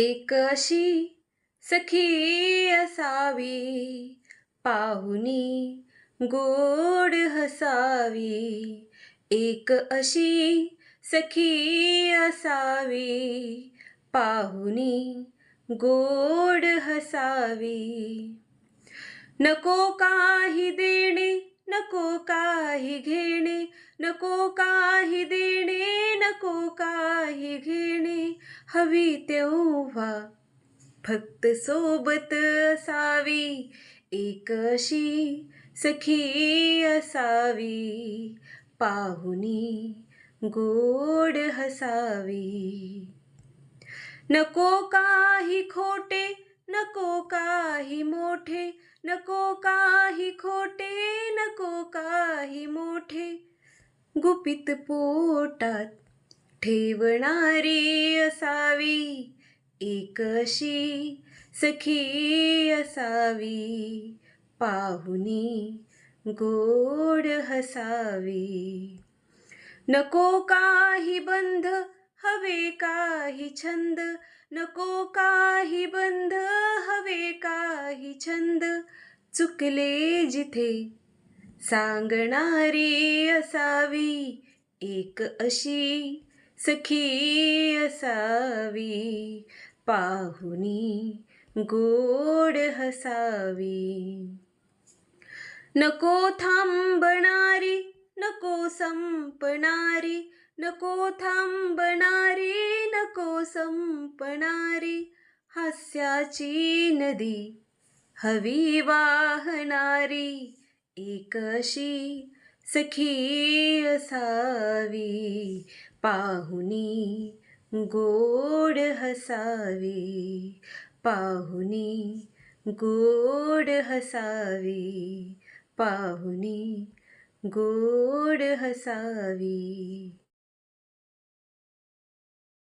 एक अशी सखी असावी, पाहुनी गोड हसावी. एक अशी सखी असावी, पाहुनी गोड हसावी. नको काही देणे, नको काही घेणे, नको काही देणे नको काही घेणे, हवी तेव्हा फक्त सोबत असावी, एक अशी सखी असावी। पाहुनी गोड हसावी। नको काही खोटे, नको काही मोठे, नको काही खोटे, नको काही मोठे। गुपित पोटात ठेवणारी असावी. एक अशी सखी असावी. पाहुनी गोड हसावी. नको काही बंध हवे काही छंद. नको काही बंध हवे काही छंद. चुकले जिथे सांगणारी असावी. एक अशी सखी असावी पाहुनी गोड हसावी. नको थांबणारी नको संपणारी नको थांबणारी नको संपणारी हास्याची नदी हवी वाहणारी एकशी सखी असावी पाहुनी गोड हसावी पाहुनी गोड हसावी पाहुनी गोड हसावी.